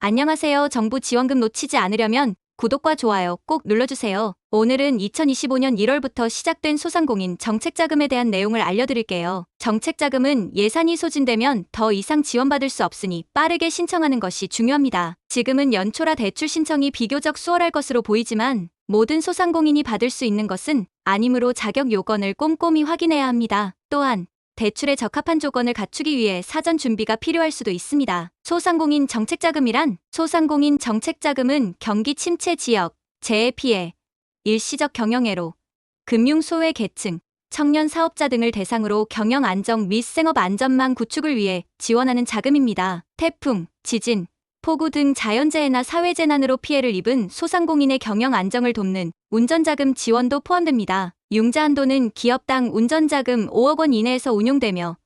안녕하세요. 정부 지원금 놓치지 않으려면 구독과 좋아요 꼭 눌러주세요. 오늘은 2025년 1월부터 시작된 소상공인 정책자금에 대한 내용을 알려드릴게요. 정책자금은 예산이 소진되면 더 이상 지원받을 수 없으니 빠르게 신청하는 것이 중요합니다. 지금은 연초라 대출 신청이 비교적 수월할 것으로 보이지만 모든 소상공인이 받을 수 있는 것은 아니므로 자격 요건을 꼼꼼히 확인해야 합니다. 또한 대출에 적합한 조건을 갖추기 위해 사전 준비가 필요할 수도 있습니다. 소상공인 정책자금이란 소상공인 정책자금은 경기 침체 지역, 재해 피해, 일시적 경영애로, 금융 소외 계층, 청년 사업자 등을 대상으로 경영 안정 및 생업 안전망 구축을 위해 지원하는 자금입니다. 태풍, 지진, 폭우 등 자연재해나 사회재난으로 피해를 입은 소상공인의 경영 안정을 돕는 운전자금 지원도 포함됩니다. 융자 한도는 기업당 운전자금 5억 원 이내에서 운용되며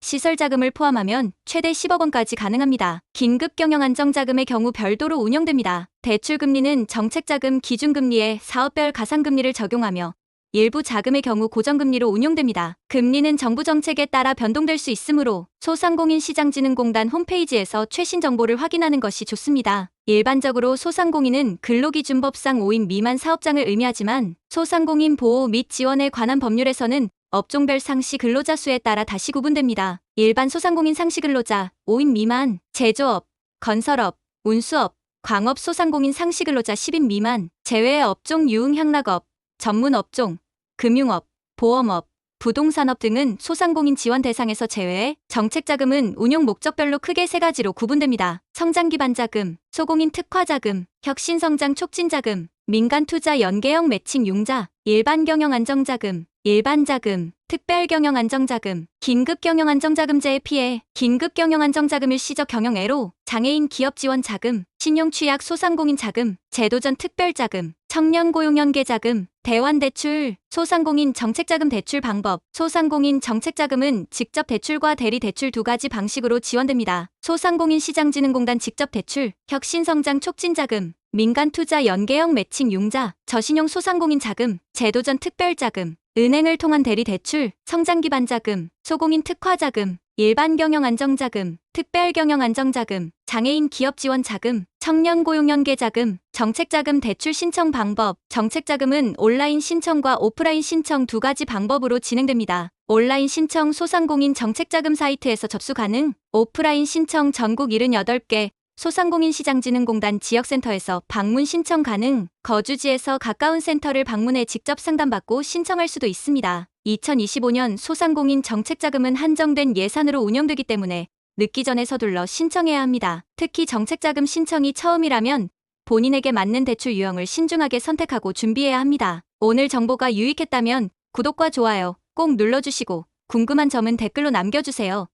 시설 자금을 포함하면 최대 10억 원까지 가능합니다. 긴급 경영 안정 자금의 경우 별도로 운영됩니다. 대출 금리는 정책 자금 기준 금리에 사업별 가상 금리를 적용하며 일부 자금의 경우 고정금리로 운용됩니다. 금리는 정부 정책에 따라 변동될 수 있으므로 소상공인 시장진흥공단 홈페이지에서 최신 정보를 확인하는 것이 좋습니다. 일반적으로 소상공인은 근로기준법상 5인 미만 사업장을 의미하지만 소상공인 보호 및 지원에 관한 법률에서는 업종별 상시 근로자 수에 따라 다시 구분됩니다. 일반 소상공인 상시 근로자 5인 미만, 제조업, 건설업, 운수업, 광업 소상공인 상시 근로자 10인 미만, 제외의 업종 유흥 향락업, 전문 업종, 금융업, 보험업, 부동산업 등은 소상공인 지원 대상에서 제외해 정책 자금은 운용 목적별로 크게 세 가지로 구분됩니다. 성장 기반 자금, 소공인 특화 자금, 혁신 성장 촉진 자금, 민간 투자 연계형 매칭 융자, 일반 경영 안정 자금, 일반 자금, 특별경영안정자금, 긴급경영안정자금제의 피해, 긴급경영안정자금 일시적 경영애로, 장애인 기업지원자금, 신용취약 소상공인 자금, 제도전 특별자금, 청년고용연계자금, 대환대출, 소상공인 정책자금 대출 방법, 소상공인 정책자금은 직접 대출과 대리 대출 두 가지 방식으로 지원됩니다. 소상공인 시장진흥공단 직접 대출, 혁신성장 촉진자금, 민간투자 연계형 매칭 융자, 저신용 소상공인 자금, 제도전 특별자금, 은행을 통한 대리 대출, 성장 기반 자금, 소공인 특화 자금, 일반 경영 안정 자금, 특별 경영 안정 자금, 장애인 기업 지원 자금, 청년 고용연계 자금, 정책자금 대출 신청 방법, 정책자금은 온라인 신청과 오프라인 신청 두 가지 방법으로 진행됩니다. 온라인 신청 소상공인 정책자금 사이트에서 접수 가능, 오프라인 신청 전국 78개, 소상공인시장진흥공단 지역센터에서 방문 신청 가능, 거주지에서 가까운 센터를 방문해 직접 상담받고 신청할 수도 있습니다. 2025년 소상공인 정책자금은 한정된 예산으로 운영되기 때문에 늦기 전에 서둘러 신청해야 합니다. 특히 정책자금 신청이 처음이라면 본인에게 맞는 대출 유형을 신중하게 선택하고 준비해야 합니다. 오늘 정보가 유익했다면 구독과 좋아요 꼭 눌러주시고 궁금한 점은 댓글로 남겨주세요.